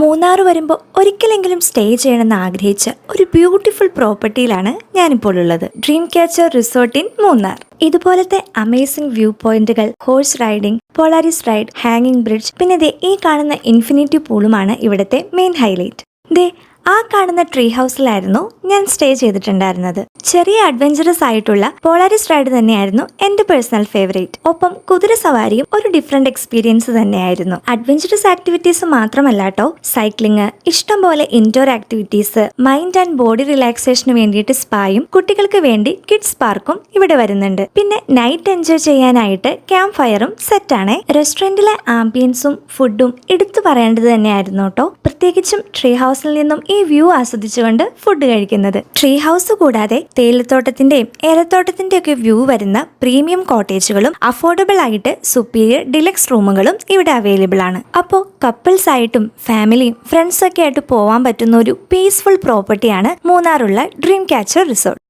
മൂന്നാർ വരുമ്പോൾ ഒരിക്കലെങ്കിലും സ്റ്റേ ചെയ്യണമെന്ന് ആഗ്രഹിച്ച ഒരു ബ്യൂട്ടിഫുൾ പ്രോപ്പർട്ടിയിലാണ് ഞാനിപ്പോൾ ഉള്ളത്. Dream catcher resort in Munnar. ഇതുപോലത്തെ അമേസിംഗ് വ്യൂ പോയിന്റുകൾ ഹോഴ്സ് റൈഡിംഗ് പോളാരിസ് റൈഡ് ഹാങ്ങിങ് ബ്രിഡ്ജ് പിന്നെ ദേ ഈ കാണുന്ന ഇൻഫിനിറ്റി പൂളുമാണ് ഇവിടുത്തെ മെയിൻ ഹൈലൈറ്റ് ദേ ആ കാണുന്ന ട്രീ ഹൗസിലായിരുന്നു ഞാൻ സ്റ്റേ ചെയ്തിട്ടുണ്ടായിരുന്നത്. ചെറിയ അഡ്വഞ്ചറസ് ആയിട്ടുള്ള പോളാരിസ് റൈഡ് തന്നെയായിരുന്നു എന്റെ പേഴ്സണൽ ഫേവറേറ്റ് ഒപ്പം കുതിര സവാരിയും ഒരു ഡിഫറെന്റ് എക്സ്പീരിയൻസ് തന്നെയായിരുന്നു. അഡ്വഞ്ചറസ് ആക്ടിവിറ്റീസ് മാത്രമല്ല കേട്ടോ സൈക്ലിംഗ് ഇഷ്ടം പോലെ indoor activities mind and body റിലാക്സേഷന് വേണ്ടിയിട്ട് സ്പായും കുട്ടികൾക്ക് വേണ്ടി കിഡ്സ് പാർക്കും ഇവിടെ വരുന്നുണ്ട്. പിന്നെ നൈറ്റ് എൻജോയ് ചെയ്യാനായിട്ട് ക്യാമ്പ് ഫയറും സെറ്റാണ് റെസ്റ്റോറന്റിലെ ആംബിയൻസും ഫുഡും എടുത്തു പറയേണ്ടത് തന്നെയായിരുന്നു കേട്ടോ. പ്രത്യേകിച്ചും ട്രീ ഹൗസിൽ നിന്നും ഈ വ്യൂ ആസ്വദിച്ചുകൊണ്ട് ഫുഡ് കഴിക്കുന്നത്. ട്രീ ഹൗസ് കൂടാതെ തേയിലത്തോട്ടത്തിന്റെയും ഏലത്തോട്ടത്തിന്റെയും ഒക്കെ വ്യൂ വരുന്ന പ്രീമിയം കോട്ടേജുകളും അഫോർഡബിൾ ആയിട്ട് സുപ്പീരിയർ ഡിലക്സ് റൂമുകളും ഇവിടെ അവൈലബിൾ ആണ്. അപ്പോൾ കപ്പിൾസ് ആയിട്ടും ഫാമിലിയും ഫ്രണ്ട്സൊക്കെ ആയിട്ട് പോകാൻ പറ്റുന്ന ഒരു പീസ്ഫുൾ പ്രോപ്പർട്ടിയാണ് മൂന്നാറുള്ള ഡ്രീം ക്യാച്ചർ റിസോർട്ട്